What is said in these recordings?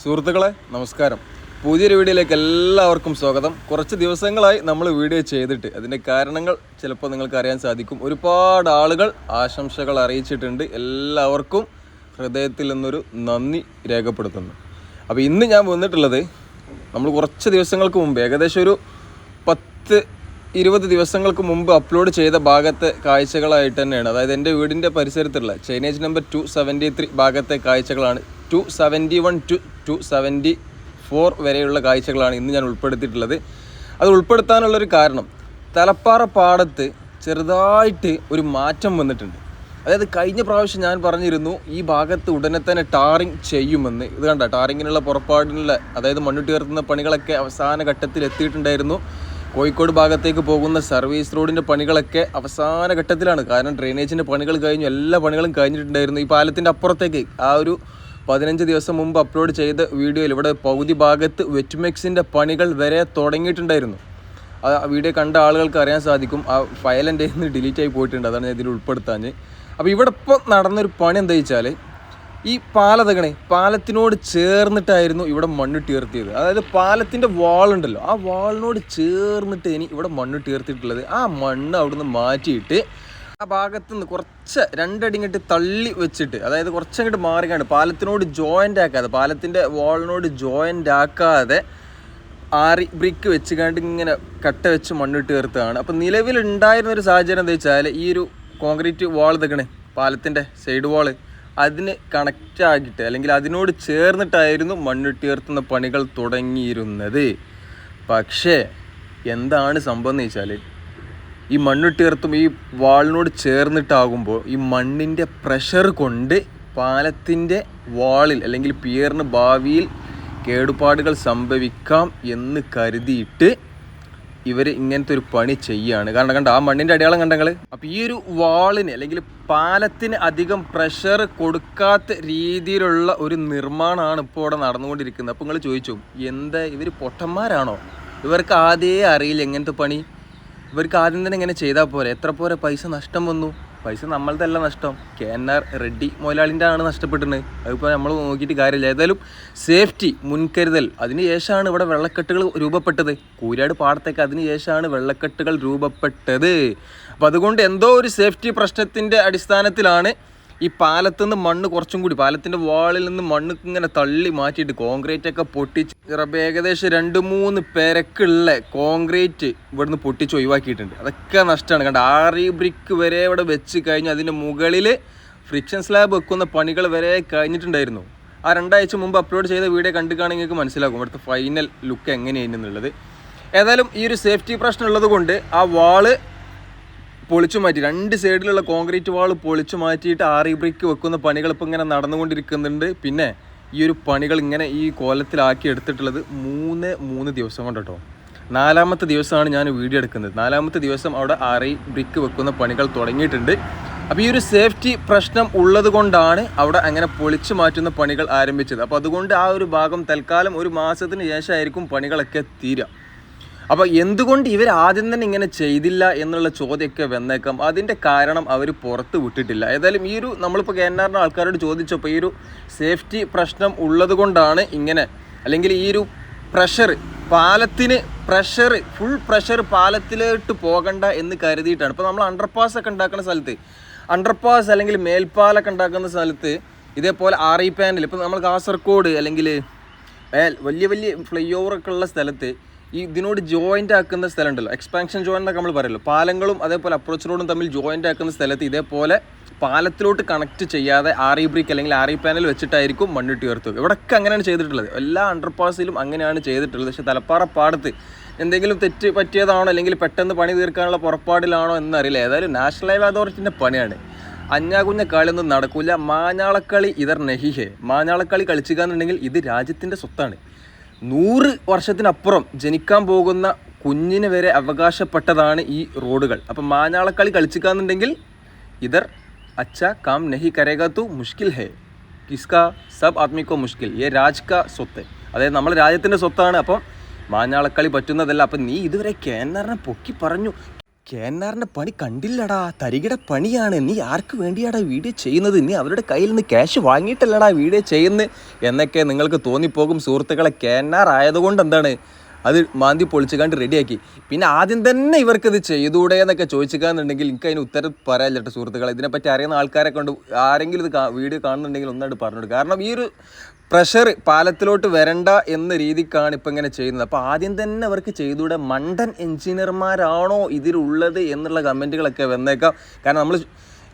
സുഹൃത്തുക്കളെ നമസ്കാരം. പുതിയൊരു വീഡിയോയിലേക്ക് എല്ലാവർക്കും സ്വാഗതം. കുറച്ച് ദിവസങ്ങളായി നമ്മൾ വീഡിയോ ചെയ്തിട്ട് അതിന്റെ കാരണങ്ങൾ ചിലപ്പോൾ നിങ്ങൾക്ക് അറിയാൻ സാധിക്കും. ഒരുപാട് ആളുകൾ ആശംസകൾ അറിയിച്ചിട്ടുണ്ട്. എല്ലാവർക്കും ഹൃദയത്തിൽ നിന്നൊരു നന്ദി രേഖപ്പെടുത്തുന്നു. അപ്പോൾ ഇന്ന് ഞാൻ വന്നിട്ടുള്ളത് നമ്മൾ കുറച്ച് ദിവസങ്ങൾക്ക് മുമ്പ് ഏകദേശം ഒരു പത്ത് ഇരുപത് ദിവസങ്ങൾക്ക് മുമ്പ് അപ്ലോഡ് ചെയ്ത ഭാഗത്തെ കാഴ്ചകളായിട്ട് തന്നെയാണ്. അതായത് എന്റെ വീടിന്റെ പരിസരത്തുള്ള chainage number two seventy three ഭാഗത്തെ കാഴ്ചകളാണ് two seventy one two two seventy four വരെയുള്ള കാഴ്ചകളാണ് ഇന്ന് ഞാൻ ഉൾപ്പെടുത്തിയിട്ടുള്ളത്. അത് ഉൾപ്പെടുത്താനുള്ളൊരു കാരണം തലപ്പാറ പാടത്ത് ചെറുതായിട്ട് ഒരു മാറ്റം വന്നിട്ടുണ്ട്. അതായത് കഴിഞ്ഞ പ്രാവശ്യം ഞാൻ പറഞ്ഞിരുന്നു ഈ ഭാഗത്ത് ഉടനെ തന്നെ ടാറിങ് ചെയ്യുമെന്ന്. ഇത് കണ്ട ടാറിങ്ങിനുള്ള പുറപ്പാടിനുള്ള അതായത് മണ്ണുട്ടി ഉയർത്തുന്ന പണികളൊക്കെ അവസാന ഘട്ടത്തിൽ എത്തിയിട്ടുണ്ടായിരുന്നു. കോഴിക്കോട് ഭാഗത്തേക്ക് പോകുന്ന സർവീസ് റോഡിന്റെ പണികളൊക്കെ അവസാന ഘട്ടത്തിലാണ്. കാരണം ഡ്രെയിനേജിന്റെ പണികൾ കഴിഞ്ഞു എല്ലാ പണികളും കഴിഞ്ഞിട്ടുണ്ടായിരുന്നു. ഈ പാലത്തിന്റെ അപ്പുറത്തേക്ക് ആ ഒരു പതിനഞ്ച് ദിവസം മുമ്പ് അപ്ലോഡ് ചെയ്ത വീഡിയോയിൽ ഇവിടെ പകുതി ഭാഗത്ത് വെറ്റ്മെക്സിന്റെ പണികൾ വരെ തുടങ്ങിയിട്ടുണ്ടായിരുന്നു. ആ വീഡിയോ കണ്ട ആളുകൾക്ക് അറിയാൻ സാധിക്കും. ആ ഫയൽ എന്റെ നിന്ന് ഡിലീറ്റ് ആയി പോയിട്ടുണ്ട്. അതാണ് ഞാൻ ഇതിൽ ഉൾപ്പെടുത്താൻ. അപ്പോൾ ഇവിടെ ഇപ്പോൾ നടന്നൊരു പണി എന്താ വെച്ചാൽ ഈ പാലതകണേ പാലത്തിനോട് ചേർന്നിട്ടായിരുന്നു ഇവിടെ മണ്ണ് ഉയർത്തിയത് അതായത് പാലത്തിന്റെ വാളുണ്ടല്ലോ ആ വാളിനോട് ചേർന്നിട്ട് ഇനി ഇവിടെ മണ്ണിട്ട് ഉയർത്തിയിട്ടുള്ളത് ആ മണ്ണ് അവിടുന്ന് മാറ്റിയിട്ട് ആ ഭാഗത്ത് നിന്ന് കുറച്ച് രണ്ടടിങ്ങിട്ട് തള്ളി വെച്ചിട്ട് അതായത് കുറച്ചങ്ങോട്ട് മാറിക്കാണ്ട് പാലത്തിനോട് ജോയിന്റ് ആക്കാതെ പാലത്തിന്റെ വാളിനോട് ജോയിന്റ് ആക്കാതെ ആറി ബ്രിക്ക് വെച്ച് കണ്ട് ഇങ്ങനെ കട്ട വെച്ച് മണ്ണിട്ട് ചേർത്താണ് അപ്പം നിലവിലുണ്ടായിരുന്ന ഒരു സാഹചര്യം എന്താ വെച്ചാൽ ഈ ഒരു കോൺക്രീറ്റ് വാൾ ഇതൊക്കെ പാലത്തിന്റെ സൈഡ് വാൾ അതിന് കണക്റ്റ് ആക്കിയിട്ട് അല്ലെങ്കിൽ അതിനോട് ചേർന്നിട്ടായിരുന്നു മണ്ണിട്ട് ചേർത്തുന്ന പണികൾ തുടങ്ങിയിരുന്നത്. പക്ഷേ എന്താണ് സംഭവം എന്ന് വെച്ചാൽ ഈ മണ്ണിട്ട് ചേർത്തും ഈ വാളിനോട് ചേർന്നിട്ടാകുമ്പോൾ ഈ മണ്ണിന്റെ പ്രഷർ കൊണ്ട് പാലത്തിന്റെ വാളിൽ അല്ലെങ്കിൽ പിയറിന് ഭാവിയിൽ കേടുപാടുകൾ സംഭവിക്കാം എന്ന് കരുതിയിട്ട് ഇവർ ഇങ്ങനത്തെ ഒരു പണി ചെയ്യാണ്. കാരണം കണ്ട ആ മണ്ണിന്റെ അടയാളം കണ്ടങ്ങൾ അപ്പോൾ ഈ ഒരു വാളിന് അല്ലെങ്കിൽ പാലത്തിന് അധികം പ്രഷർ കൊടുക്കാത്ത രീതിയിലുള്ള ഒരു നിർമ്മാണമാണ് ഇപ്പോൾ ഇവിടെ നടന്നുകൊണ്ടിരിക്കുന്നത്. അപ്പോൾ നിങ്ങൾ ചോദിച്ചു എന്താ ഇവർ പൊട്ടന്മാരാണോ? ഇവർക്ക് ആദ്യമേ അറിയില്ല എങ്ങനത്തെ പണി. ഇവർക്ക് ആദ്യം തന്നെ ഇങ്ങനെ ചെയ്താൽ പോരെ. എത്ര പോരെ? പൈസ നഷ്ടം വന്നു. പൈസ നമ്മളതല്ല നഷ്ടം. കെ എൻ ആർ റെഡ്ഡി മുതലാളിന്റെ ആണ് നഷ്ടപ്പെട്ടിട്ടുണ്ട് അതിപ്പോൾ നമ്മൾ നോക്കിയിട്ട് കാര്യമില്ല. ഏതായാലും സേഫ്റ്റി മുൻകരുതൽ അതിന് ശേഷമാണ് ഇവിടെ വെള്ളക്കെട്ടുകൾ രൂപപ്പെട്ടത്. കൂരാട് പാടത്തേക്ക് അതിന് ശേഷമാണ് വെള്ളക്കെട്ടുകൾ രൂപപ്പെട്ടത്. അപ്പോൾ അതുകൊണ്ട് എന്തോ ഒരു സേഫ്റ്റി പ്രശ്നത്തിന്റെ അടിസ്ഥാനത്തിലാണ് ഈ പാലത്തു നിന്ന് മണ്ണ് കുറച്ചും കൂടി പാലത്തിന്റെ വാളിൽ നിന്ന് മണ്ണ് ഇങ്ങനെ തള്ളി മാറ്റിയിട്ട് കോൺക്രീറ്റ് ഒക്കെ പൊട്ടിച്ച് ഏകദേശം രണ്ട് മൂന്ന് പേരക്കുള്ള കോൺക്രീറ്റ് ഇവിടുന്ന് പൊട്ടിച്ച് ഒഴിവാക്കിയിട്ടുണ്ട്. അതൊക്കെ നഷ്ടമാണ്. കണ്ട ആറി ബ്രിക്ക് വരെ ഇവിടെ വെച്ച് കഴിഞ്ഞ് അതിന്റെ മുകളിൽ ഫ്രിക്ഷൻ സ്ലാബ് വെക്കുന്ന പണികൾ വരെ കഴിഞ്ഞിട്ടുണ്ടായിരുന്നു. ആ രണ്ടാഴ്ച മുമ്പ് അപ്ലോഡ് ചെയ്ത വീഡിയോ കണ്ടു കാണുമെങ്കിൽ നിങ്ങൾക്ക് മനസ്സിലാക്കും ഇവിടുത്തെ ഫൈനൽ ലുക്ക് എങ്ങനെയായിരുന്നു എന്നുള്ളത്. ഏതായാലും ഈ ഒരു സേഫ്റ്റി പ്രശ്നം ഉള്ളത് കൊണ്ട് ആ വാൾ പൊളിച്ചു മാറ്റി. രണ്ട് സൈഡിലുള്ള കോൺക്രീറ്റ് വാൾ പൊളിച്ചു മാറ്റിയിട്ട് ആറി ബ്രിക്ക് വെക്കുന്ന പണികൾ ഇപ്പോൾ ഇങ്ങനെ നടന്നുകൊണ്ടിരിക്കുന്നുണ്ട്. പിന്നെ ഈ ഒരു പണികൾ ഇങ്ങനെ ഈ കോലത്തിലാക്കി എടുത്തിട്ടുള്ളത് മൂന്ന് മൂന്ന് ദിവസം കൊണ്ട് കേട്ടോ നാലാമത്തെ ദിവസമാണ് ഞാൻ വീഡിയോ എടുക്കുന്നത്. നാലാമത്തെ ദിവസം അവിടെ ആറി ബ്രിക്ക് വെക്കുന്ന പണികൾ തുടങ്ങിയിട്ടുണ്ട്. അപ്പോൾ ഈ ഒരു സേഫ്റ്റി പ്രശ്നം ഉള്ളതുകൊണ്ടാണ് അവിടെ അങ്ങനെ പൊളിച്ചു മാറ്റുന്ന പണികൾ ആരംഭിച്ചത്. അപ്പോൾ അതുകൊണ്ട് ആ ഒരു ഭാഗം തൽക്കാലം ഒരു മാസത്തിന് ശേഷമായിരിക്കും പണികളൊക്കെ തീരുക. അപ്പോൾ എന്തുകൊണ്ട് ഇവർ ആദ്യം തന്നെ ഇങ്ങനെ ചെയ്തില്ല എന്നുള്ള ചോദ്യമൊക്കെ വന്നേക്കാം. അതിന്റെ കാരണം അവർ പുറത്ത് വിട്ടിട്ടില്ല. ഏതായാലും ഈ ഒരു നമ്മളിപ്പോൾ കെ എൻ ആറിന്റെ ആൾക്കാരോട് ചോദിച്ചപ്പോൾ ഈ ഒരു സേഫ്റ്റി പ്രശ്നം ഉള്ളത് കൊണ്ടാണ് ഇങ്ങനെ അല്ലെങ്കിൽ ഈ ഒരു പ്രഷർ പാലത്തിന് പ്രഷർ ഫുൾ പ്രഷർ പാലത്തിലോട്ട് പോകണ്ട എന്ന് കരുതിയിട്ടാണ്. ഇപ്പോൾ നമ്മൾ അണ്ടർപാസ് ഒക്കെ ഉണ്ടാക്കുന്ന സ്ഥലത്ത് അണ്ടർപാസ് അല്ലെങ്കിൽ മേൽപ്പാലൊക്കെ ഉണ്ടാക്കുന്ന സ്ഥലത്ത് ഇതേപോലെ ആർ ഇ പാനൽ ഇപ്പോൾ നമ്മൾ കാസർഗോഡ് അല്ലെങ്കിൽ വലിയ വലിയ ഫ്ലൈ ഒക്കെ ഉള്ള സ്ഥലത്ത് ഈ ഇതിനോട് ജോയിന്റ് ആക്കുന്ന സ്ഥലം ഉണ്ടല്ലോ എക്സ്പാൻഷൻ ജോയിന്റ് എന്നൊക്കെ നമ്മൾ പറയല്ലോ. പാലങ്ങളും അതേപോലെ അപ്രോച്ച് റോഡും തമ്മിൽ ജോയിന്റ് ആക്കുന്ന സ്ഥലത്ത് ഇതേപോലെ പാലത്തിലോട്ട് കണക്ട് ചെയ്യാതെ ആർ ഇ ബ്രിക്ക് അല്ലെങ്കിൽ ആർ ഇ പാനൽ വെച്ചിട്ടായിരിക്കും മണ്ണിട്ട് ഉയർത്തുക. ഇവിടെയൊക്കെ അങ്ങനെയാണ് ചെയ്തിട്ടുള്ളത്. എല്ലാ അണ്ടർപാസിലും അങ്ങനെയാണ് ചെയ്തിട്ടുള്ളത്. പക്ഷേ തലപ്പാറ പാടത്ത് എന്തെങ്കിലും തെറ്റ് പറ്റിയതാണോ അല്ലെങ്കിൽ പെട്ടെന്ന് പണി തീർക്കാനുള്ള പുറപ്പാടിലാണോ എന്നറിയില്ല. ഏതായാലും നാഷണൽ ഹൈവേ അതോറിറ്റിന്റെ പണിയാണ്. അഞ്ഞാകുഞ്ഞ കളിയൊന്നും നടക്കില്ല മാഞ്ഞാളക്കളി ഇതർ നെഹിഹേ. മാഞ്ഞാളക്കളി കളിച്ചുകാന്നുണ്ടെങ്കിൽ ഇത് രാജ്യത്തിന്റെ സ്വത്താണ്. നൂറ് വർഷത്തിനപ്പുറം ജനിക്കാൻ പോകുന്ന കുഞ്ഞിന് വരെ അവകാശപ്പെട്ടതാണ് ഈ റോഡുകൾ. അപ്പം മാഞ്ഞാളക്കളി കളിച്ചിക്കാന്നുണ്ടെങ്കിൽ ഇതർ അച്ഛ കാം നഹി കരേകാത്തു മുഷ്കിൽ ഹേ. കിസ്ക സബ് ആത്മിക്കോ മുഷ്കിൽ. ഏ രാജ് കാ സ്വത്ത്. അതായത് നമ്മുടെ രാജ്യത്തിന്റെ സ്വത്താണ്. അപ്പം മാഞ്ഞാളക്കളി പറ്റുന്നതല്ല. അപ്പം നീ ഇതുവരെ കേന്നറിനെ പൊക്കി പറഞ്ഞു. കേന്നാറിന്റെ പണി കണ്ടില്ലടാ. തരികിട പണിയാണ്. നീ ആർക്ക് വേണ്ടിയാടാ വീഡിയോ ചെയ്യുന്നത്? നീ അവരുടെ കയ്യിൽ നിന്ന് ക്യാഷ് വാങ്ങിയിട്ടല്ലടാ വീഡിയോ ചെയ്യുന്നത് എന്നൊക്കെ നിങ്ങൾക്ക് തോന്നിപ്പോകും സുഹൃത്തുക്കളെ. കേന്നാർ ആയതുകൊണ്ട് എന്താണ്? അത് മാന്തി പൊളിച്ചു കണ്ട് റെഡിയാക്കി. പിന്നെ ആദ്യം തന്നെ ഇവർക്കത് ചെയ്തൂടെ എന്നൊക്കെ ചോദിച്ചിക്കാന്നുണ്ടെങ്കിൽ എനിക്ക് അതിന് ഉത്തരം പറയാൻ ചേട്ടാ സുഹൃത്തുക്കളെ. ഇതിനെപ്പറ്റി അറിയുന്ന ആൾക്കാരെ കൊണ്ട് ആരെങ്കിലും ഇത് വീഡിയോ കാണുന്നുണ്ടെങ്കിൽ ഒന്നായിട്ട് പറഞ്ഞോട് കാരണം ഈ ഒരു പ്രഷർ പാലത്തിലോട്ട് വരണ്ട എന്ന രീതിക്കാണ് ഇപ്പം ഇങ്ങനെ ചെയ്യുന്നത്. അപ്പോൾ ആദ്യം തന്നെ അവർക്ക് ചെയ്തൂടെ മണ്ടൻ എഞ്ചിനീയർമാരാണോ ഇതിലുള്ളത് എന്നുള്ള കമന്റുകളൊക്കെ വന്നേക്കാം. കാരണം നമ്മൾ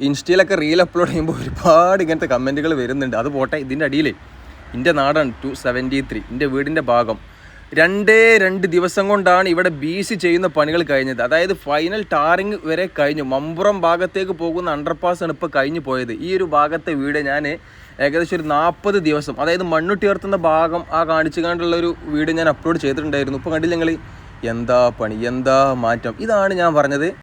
ഇൻസ്റ്റയിലൊക്കെ റീൽ അപ്ലോഡ് ചെയ്യുമ്പോൾ ഒരുപാട് ഇങ്ങനത്തെ കമന്റുകൾ വരുന്നുണ്ട്. അത് പോട്ടെ ഇതിന്റെ അടിയിൽ എന്റെ നാടാണ് ടു സെവന്റി ത്രീ. എന്റെ വീടിന്റെ ഭാഗം. രണ്ടേ രണ്ട് ദിവസം കൊണ്ടാണ് ഇവിടെ ബി സി ചെയ്യുന്ന പണികൾ കഴിഞ്ഞത്. അതായത് ഫൈനൽ ടാറിങ് വരെ കഴിഞ്ഞു. മമ്പുറം ഭാഗത്തേക്ക് പോകുന്ന അണ്ടർപാസ് ആണ് ഇപ്പോൾ കഴിഞ്ഞു പോയത്. ഈ ഒരു ഭാഗത്തെ വീട് ഞാൻ ഏകദേശം ഒരു നാൽപ്പത് ദിവസം. അതായത് മണ്ണുട്ടി ഉയർത്തുന്ന ഭാഗം ആ കാണിച്ചു കണ്ടുള്ള ഒരു വീട് ഞാൻ അപ്ലോഡ് ചെയ്തിട്ടുണ്ടായിരുന്നു. ഇപ്പോൾ കണ്ടില്ല നിങ്ങൾ എന്താ പണി? എന്താ മാറ്റം? ഇതാണ് ഞാൻ പറഞ്ഞത്.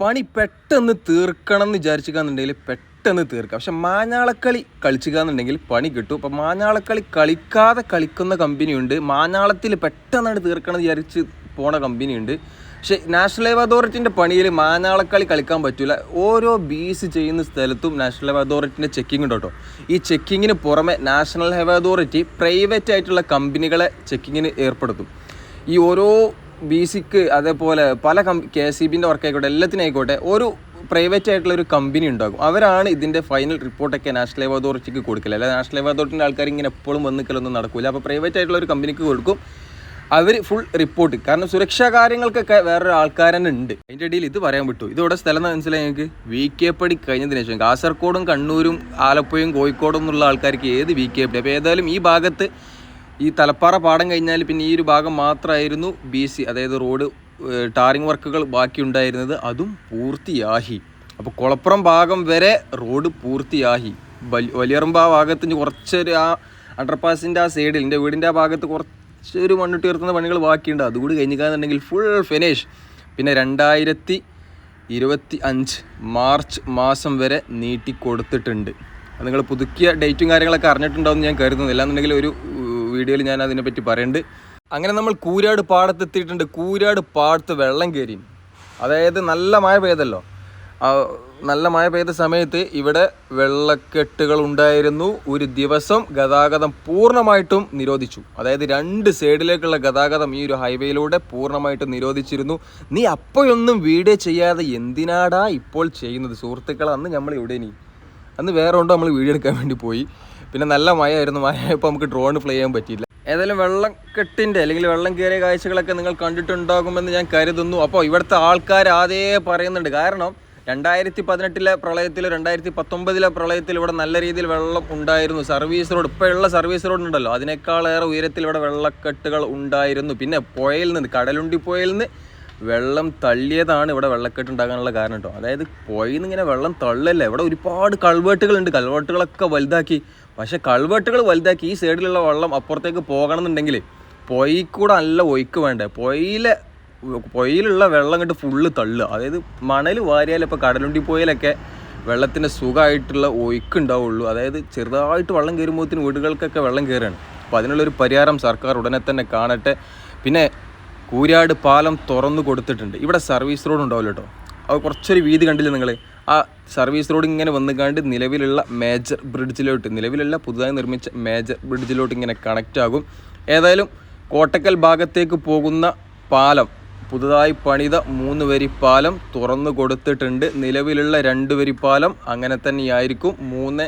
പണി പെട്ടെന്ന് തീർക്കണം എന്ന് വിചാരിച്ചിക്കാന്നുണ്ടെങ്കിൽ പെട്ടെന്ന് തീർക്കാം. പക്ഷെ മാഞ്ഞാളക്കളി കളിച്ചിക്കാന്നുണ്ടെങ്കിൽ പണി കിട്ടും. അപ്പം മാഞ്ഞാളക്കളി കളിക്കാതെ കളിക്കുന്ന കമ്പനിയുണ്ട് മാഞ്ഞാളത്തിൽ പെട്ടെന്നാണ് തീർക്കണം എന്ന് വിചാരിച്ച് പോണ കമ്പനിയുണ്ട് പക്ഷെ നാഷണൽ ലൈവ് അതോറിറ്റിന്റെ പണിയിൽ മാനാളക്കളി കളിക്കാൻ പറ്റില്ല ഓരോ ബീസ് ചെയ്യുന്ന സ്ഥലത്തും നാഷണൽ ലൈവ് അതോറിറ്റിന്റെ ചെക്കിംഗ് ഉണ്ട് കേട്ടോ ഈ ചെക്കിങ്ങിന് പുറമെ നാഷണൽ ഹൈവേ അതോറിറ്റി പ്രൈവറ്റ് ആയിട്ടുള്ള കമ്പനികളെ ചെക്കിങ്ങിന് ഏർപ്പെടുത്തും. ഈ ഓരോ ബി സിക്ക് അതേപോലെ പല കം കെ സി ബിന്റെ വർക്ക് ആയിക്കോട്ടെ എല്ലാത്തിനായിക്കോട്ടെ ഒരു പ്രൈവറ്റ് ആയിട്ടുള്ള ഒരു കമ്പനി ഉണ്ടാകും. അവരാണ് ഇതിന്റെ ഫൈനൽ റിപ്പോർട്ടൊക്കെ നാഷണൽ ലൈവ് അതോറിറ്റിക്ക് കൊടുക്കില്ല അല്ല നാഷണൽ ലൈവ് അതോറിറ്റിന്റെ ആൾക്കാർ ഇങ്ങനെ എപ്പോഴും വന്നിക്കലൊന്നും നടക്കില്ല അപ്പോൾ പ്രൈവറ്റ് ആയിട്ടുള്ള ഒരു കമ്പനിക്ക് കൊടുക്കും. അവർ ഫുൾ റിപ്പോർട്ട് കാരണം സുരക്ഷാ കാര്യങ്ങൾക്കൊക്കെ വേറൊരു ആൾക്കാർ തന്നെ ഉണ്ട്. അതിന്റെ ഇടയിൽ ഇത് പറയാൻ വിട്ടു. ഇതോടെ സ്ഥലം മനസ്സിലായി ഞങ്ങൾക്ക് വി കെ പടി കഴിഞ്ഞതിന് ശേഷം. കാസർഗോഡും കണ്ണൂരും ആലപ്പുഴയും കോഴിക്കോടും എന്നുള്ള ആൾക്കാർക്ക് ഏത് വി കെ പടി? അപ്പോൾ ഏതായാലും ഈ ഭാഗത്ത് ഈ തലപ്പാറ പാടം കഴിഞ്ഞാൽ പിന്നെ ഈ ഒരു ഭാഗം മാത്രമായിരുന്നു ബി സി അതായത് റോഡ് ടാറിങ് വർക്കുകൾ ബാക്കി ബാക്കിയുണ്ടായിരുന്നത്. അതും പൂർത്തിയാഹി അപ്പോൾ കുളപ്പുറം ഭാഗം വരെ റോഡ് പൂർത്തിയാഹി വലി- വലിയറമ്പ് ആ ഭാഗത്ത് കുറച്ചൊരു ആ അണ്ടർപാസിന്റെ ആ സൈഡിൽ എന്റെ വീടിന്റെ ആ ഭാഗത്ത് കുറച്ചൊരു മണ്ണിട്ട് ഉയർത്തുന്ന പണികൾ ബാക്കിയുണ്ട്. അതുകൂടി കഴിഞ്ഞിക്കാന്നുണ്ടെങ്കിൽ ഫുൾ ഫിനിഷ് പിന്നെ രണ്ടായിരത്തി ഇരുപത്തി അഞ്ച് മാർച്ച് മാസം വരെ നീട്ടി കൊടുത്തിട്ടുണ്ട്. നിങ്ങൾ പുതുക്കിയ ഡേറ്റും കാര്യങ്ങളൊക്കെ അറിഞ്ഞിട്ടുണ്ടാവും ഞാൻ കരുതുന്നു അല്ലാന്നുണ്ടെങ്കിൽ ഒരു വീഡിയോയിൽ ഞാൻ അതിനെപ്പറ്റി പറയുന്നുണ്ട് അങ്ങനെ നമ്മൾ കൂരാട് പാടത്തെത്തിയിട്ടുണ്ട് കൂരാട് പാടത്ത് വെള്ളം കയറി. അതായത് നല്ല മഴ പെയ്തല്ലോ. നല്ല മഴ പെയ്ത സമയത്ത് ഇവിടെ വെള്ളക്കെട്ടുകൾ ഉണ്ടായിരുന്നു. ഒരു ദിവസം ഗതാഗതം പൂർണമായിട്ടും നിരോധിച്ചു. അതായത് രണ്ട് സൈഡിലേക്കുള്ള ഗതാഗതം ഈ ഒരു ഹൈവേയിലൂടെ പൂർണമായിട്ടും നിരോധിച്ചിരുന്നു. നീ അപ്പോഴൊന്നും വീഡിയോ ചെയ്യാതെ എന്തിനാടാ ഇപ്പോൾ ചെയ്യുന്നത്? സുഹൃത്തുക്കൾ അന്ന് നമ്മൾ ഇവിടെ നീ അന്ന് വേറെ ഉണ്ടോ നമ്മൾ വീഡിയോ എടുക്കാൻ വേണ്ടി പോയി. പിന്നെ നല്ല മഴയായിരുന്നു. മഴയപ്പോൾ നമുക്ക് ഡ്രോൺ ഫ്ലൈ ചെയ്യാൻ പറ്റിയില്ല. ഏതായാലും വെള്ളക്കെട്ടിന്റെ അല്ലെങ്കിൽ വെള്ളം കയറിയ കാഴ്ചകളൊക്കെ നിങ്ങൾ കണ്ടിട്ടുണ്ടാകുമെന്ന് ഞാൻ കരുതുന്നു. അപ്പോൾ ഇവിടുത്തെ ആൾക്കാർ ആദ്യേ പറയുന്നുണ്ട്. കാരണം രണ്ടായിരത്തി പതിനെട്ടിലെ പ്രളയത്തിൽ രണ്ടായിരത്തി പത്തൊമ്പതിലെ പ്രളയത്തിൽ ഇവിടെ നല്ല രീതിയിൽ വെള്ളം ഉണ്ടായിരുന്നു. സർവീസ് റോഡ് ഇപ്പോഴുള്ള സർവീസ് റോഡ് ഉണ്ടല്ലോ അതിനേക്കാളേറെ ഉയരത്തിൽ ഇവിടെ വെള്ളക്കെട്ടുകൾ ഉണ്ടായിരുന്നു. പിന്നെ പുഴയിൽ നിന്ന് കടലുണ്ടി പുഴയിൽ നിന്ന് വെള്ളം തള്ളിയതാണ് ഇവിടെ വെള്ളക്കെട്ട് ഉണ്ടാകാനുള്ള കാരണം കേട്ടോ. അതായത് പുഴയിൽ നിന്ന് ഇങ്ങനെ വെള്ളം തള്ളല്ലേ? ഇവിടെ ഒരുപാട് കൾവേട്ടുകളുണ്ട് കൾവേട്ടുകളൊക്കെ വലുതാക്കി. പക്ഷെ കൾവേട്ടുകൾ വലുതാക്കി ഈ സൈഡിലുള്ള വെള്ളം അപ്പുറത്തേക്ക് പോകണമെന്നുണ്ടെങ്കിൽ പുഴയിൽ കൂടെ നല്ല ഒഴുക്ക് വേണ്ടേ? പുഴയിലെ പുഴയിലുള്ള വെള്ളം കണ്ട് ഫുള്ള് തള്ളുക. അതായത് മണൽ വാരിയാൽ ഇപ്പോൾ കടലുണ്ടി പോയാലൊക്കെ വെള്ളത്തിന്റെ സുഖമായിട്ടുള്ള ഒഴുക്ക് ഉണ്ടാവുള്ളൂ അതായത് ചെറുതായിട്ട് വെള്ളം കയറുമ്പോഴത്തിന് വീടുകൾക്കൊക്കെ വെള്ളം കയറുകയാണ് അപ്പോൾ അതിനുള്ളൊരു പരിഹാരം സർക്കാർ ഉടനെ തന്നെ കാണട്ടെ. പിന്നെ കൂരാട് പാലം തുറന്നു കൊടുത്തിട്ടുണ്ട്. ഇവിടെ സർവീസ് റോഡ് ഉണ്ടാവില്ല കേട്ടോ. അത് കുറച്ചൊരു വീതി കണ്ടില്ല നിങ്ങൾ ആ സർവീസ് റോഡ് ഇങ്ങനെ വന്നു കണ്ട് നിലവിലുള്ള മേജർ ബ്രിഡ്ജിലോട്ട് നിലവിലുള്ള പുതുതായി നിർമ്മിച്ച മേജർ ബ്രിഡ്ജിലോട്ട് ഇങ്ങനെ കണക്റ്റ് ആകും. ഏതായാലും കോട്ടക്കൽ ഭാഗത്തേക്ക് പോകുന്ന പാലം പുതുതായി പണിത മൂന്ന് വരി പാലം തുറന്നു കൊടുത്തിട്ടുണ്ട്. നിലവിലുള്ള രണ്ട് വരി പാലം അങ്ങനെ തന്നെയായിരിക്കും. മൂന്ന്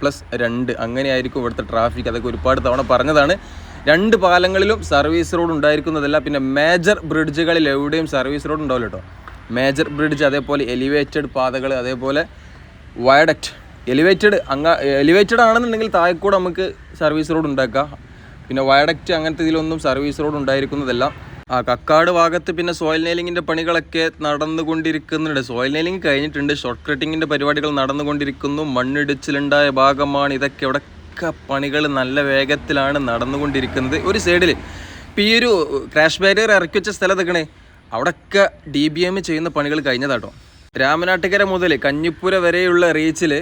പ്ലസ് രണ്ട്. അങ്ങനെയായിരിക്കും ഇവിടുത്തെ ട്രാഫിക് അതൊക്കെ ഒരുപാട് തവണ പറഞ്ഞതാണ്. രണ്ട് പാലങ്ങളിലും സർവീസ് റോഡ് ഉണ്ടായിരിക്കുന്നതല്ല. പിന്നെ മേജർ ബ്രിഡ്ജുകളിൽ എവിടെയും സർവീസ് റോഡ് ഉണ്ടാവില്ല കേട്ടോ. മേജർ ബ്രിഡ്ജ് അതേപോലെ എലിവേറ്റഡ് പാതകൾ അതേപോലെ വയഡക്റ്റ് എലിവേറ്റഡ് അങ്ങ എലിവേറ്റഡ് ആണെന്നുണ്ടെങ്കിൽ താഴെക്കൂടെ നമുക്ക് സർവീസ് റോഡ് ഉണ്ടാക്കാം. പിന്നെ വയഡക്റ്റ് അങ്ങനത്തെ ഇതിലൊന്നും സർവീസ് റോഡ് ഉണ്ടായിരിക്കുന്നതല്ല. ആ കക്കാട് ഭാഗത്ത് പിന്നെ സോയിൽ നെയിലിങ്ങിന്റെ പണികളൊക്കെ നടന്നുകൊണ്ടിരിക്കുന്നുണ്ട്. സോയിൽ നെയിലിംഗ് കഴിഞ്ഞിട്ടുണ്ട്. ഷോർട്ട് കട്ടിങ്ങിന്റെ പരിപാടികൾ നടന്നുകൊണ്ടിരിക്കുന്നു. മണ്ണിടിച്ചിലുണ്ടായ ഭാഗമാണ് ഇതൊക്കെ. ഇവിടെയൊക്കെ പണികൾ നല്ല വേഗത്തിലാണ് നടന്നുകൊണ്ടിരിക്കുന്നത്. ഒരു സൈഡിൽ ഇപ്പോൾ ഈ ഒരു ക്രാഷ് ബാരിയർ ഇറക്കി വെച്ച സ്ഥലത്തൊക്കെ അവിടെയൊക്കെ ഡി ബി എം ചെയ്യുന്ന പണികൾ കഴിഞ്ഞതാട്ടോ. രാമനാട്ടുകര മുതൽ കഞ്ഞിപ്പുര വരെയുള്ള റീച്ചിൽ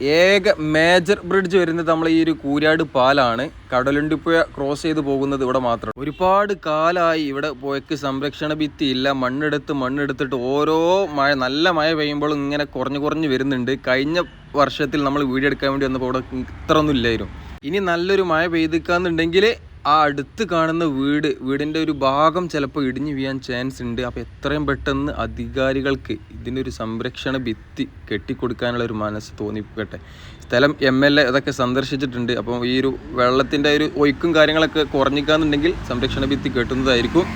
ഏക മേജർ ബ്രിഡ്ജ് വരുന്നത് നമ്മൾ ഈ ഒരു കൂരാട് പാലാണ്. കടലുണ്ടിപ്പുഴ ക്രോസ് ചെയ്ത് പോകുന്നത് ഇവിടെ മാത്രം. ഒരുപാട് കാലമായി ഇവിടെ പുഴയ്ക്ക് സംരക്ഷണ ഭിത്തി ഇല്ല. മണ്ണെടുത്ത് മണ്ണെടുത്തിട്ട് ഓരോ മഴ നല്ല മഴ പെയ്യുമ്പോഴും ഇങ്ങനെ കുറഞ്ഞു കുറഞ്ഞു വരുന്നുണ്ട്. കഴിഞ്ഞ വർഷത്തിൽ നമ്മൾ വീഡിയോ എടുക്കാൻ വേണ്ടി വന്നപ്പോൾ ഇവിടെ ഇത്ര ഒന്നും ഇല്ലായിരുന്നു. ഇനി നല്ലൊരു മഴ പെയ്തിക്കാന്നുണ്ടെങ്കിൽ ആ അടുത്ത് കാണുന്ന വീട് വീടിന്റെ ഒരു ഭാഗം ചിലപ്പോൾ ഇടിഞ്ഞു വീഴാൻ ചാൻസ് ഉണ്ട്. അപ്പോൾ എത്രയും പെട്ടെന്ന് അധികാരികൾക്ക് ഇതിനൊരു സംരക്ഷണ ഭിത്തി കെട്ടിക്കൊടുക്കാനുള്ള ഒരു മനസ്സ് തോന്നിക്കട്ടെ സ്ഥലം എം എൽ എ അതൊക്കെ സന്ദർശിച്ചിട്ടുണ്ട്. അപ്പോൾ ഈ ഒരു വെള്ളത്തിന്റെ ഒരു ഒഴുക്കും കാര്യങ്ങളൊക്കെ കുറഞ്ഞിക്കാന്നുണ്ടെങ്കിൽ സംരക്ഷണ ഭിത്തി കെട്ടുന്നതായിരിക്കും.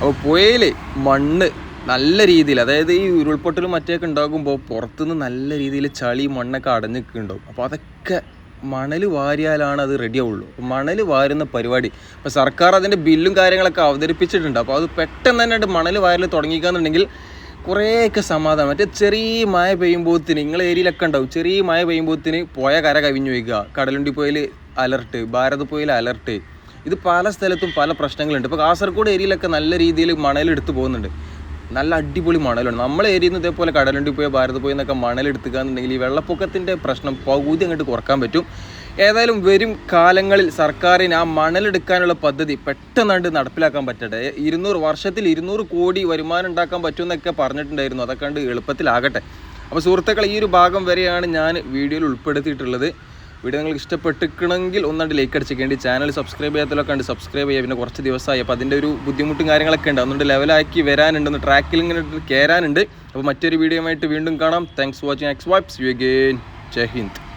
അപ്പോൾ പുഴയിൽ മണ്ണ് നല്ല രീതിയിൽ അതായത് ഈ ഉരുൾപൊട്ടലും മറ്റൊക്കെ ഉണ്ടാകുമ്പോൾ പുറത്തുനിന്ന് നല്ല രീതിയിൽ ചളി മണ്ണൊക്കെ അടഞ്ഞു നിൽക്കുന്നുണ്ടാവും. അപ്പോൾ അതൊക്കെ മണൽ വാരിയാലാണ് അത് റെഡി ആവുള്ളൂ. മണൽ വാരുന്ന പരിപാടി. അപ്പോൾ സർക്കാർ അതിന്റെ ബില്ലും കാര്യങ്ങളൊക്കെ അവതരിപ്പിച്ചിട്ടുണ്ട്. അപ്പോൾ അത് പെട്ടെന്ന് തന്നെ മണൽ വാരൽ തുടങ്ങിക്കാന്നുണ്ടെങ്കിൽ കുറേയൊക്കെ സമാധാനം. മറ്റേ ചെറിയ മഴ പെയ്യുമ്പോഴത്തിന് നിങ്ങളെ ഏരിയയിലൊക്കെ ഉണ്ടാവും. ചെറിയ മഴ പെയ്യുമ്പോഴത്തിന് പോയ കര കവിഞ്ഞു വയ്ക്കുക. കടലുണ്ടി പോയിൽ അലർട്ട് ഭാരത് പോയിൽ അലർട്ട് ഇത് പല സ്ഥലത്തും പല പ്രശ്നങ്ങളുണ്ട്. ഇപ്പോൾ കാസർഗോഡ് ഏരിയയിലൊക്കെ നല്ല രീതിയിൽ മണലെടുത്ത് പോകുന്നുണ്ട്. നല്ല അടിപൊളി മണലുണ്ട്. നമ്മളെ ഏരിയയിൽ നിന്ന് ഇതേപോലെ കടലുണ്ടി പോയ ഭാരത് പോയി എന്നൊക്കെ മണലെടുത്തുകയെന്നുണ്ടെങ്കിൽ ഈ വെള്ളപ്പൊക്കത്തിന്റെ പ്രശ്നം പകുതി അങ്ങോട്ട് കുറയ്ക്കാൻ പറ്റും. ഏതായാലും വരും കാലങ്ങളിൽ സർക്കാരിന് ആ മണലെടുക്കാനുള്ള പദ്ധതി പെട്ടെന്നാണ്ട് നടപ്പിലാക്കാൻ പറ്റട്ടെ. ഇരുന്നൂറ് വർഷത്തിൽ ഇരുന്നൂറ് കോടി വരുമാനം ഉണ്ടാക്കാൻ പറ്റുമെന്നൊക്കെ പറഞ്ഞിട്ടുണ്ടായിരുന്നു. അതൊക്കെ കണ്ട് എളുപ്പത്തിലാകട്ടെ. അപ്പോൾ സുഹൃത്തുക്കൾ ഈ ഒരു ഭാഗം വരെയാണ് ഞാൻ വീഡിയോയിൽ ഉൾപ്പെടുത്തിയിട്ടുള്ളത്. വീഡിയോ നിങ്ങൾക്ക് ഇഷ്ടപ്പെട്ടിക്കണമെങ്കിൽ ഒന്നാണ്ട് ലൈക്ക് അടിച്ചേക്കേണ്ടി ചാനൽ സബ്സ്ക്രൈബ് ചെയ്യാത്തതിലൊക്കെ ഉണ്ട് സബ്സ്ക്രൈബ് ചെയ്യുക പിന്നെ കുറച്ച് ദിവസമായി. അപ്പോൾ അതിന്റെ ഒരു ബുദ്ധിമുട്ടും കാര്യങ്ങളൊക്കെ ഉണ്ട്. അതുകൊണ്ട് ലെവലാക്കി വരാനുണ്ട് ഒന്ന് ട്രാക്കിൽ ഇങ്ങനെ കയറാനുണ്ട് അപ്പോൾ മറ്റൊരു വീഡിയോ ആയിട്ട് വീണ്ടും കാണാം. താങ്ക്സ് വാച്ചിങ് എക്സ് വാപ്സ് യു അഗെയിൻ ജയ് ഹിന്ദ്.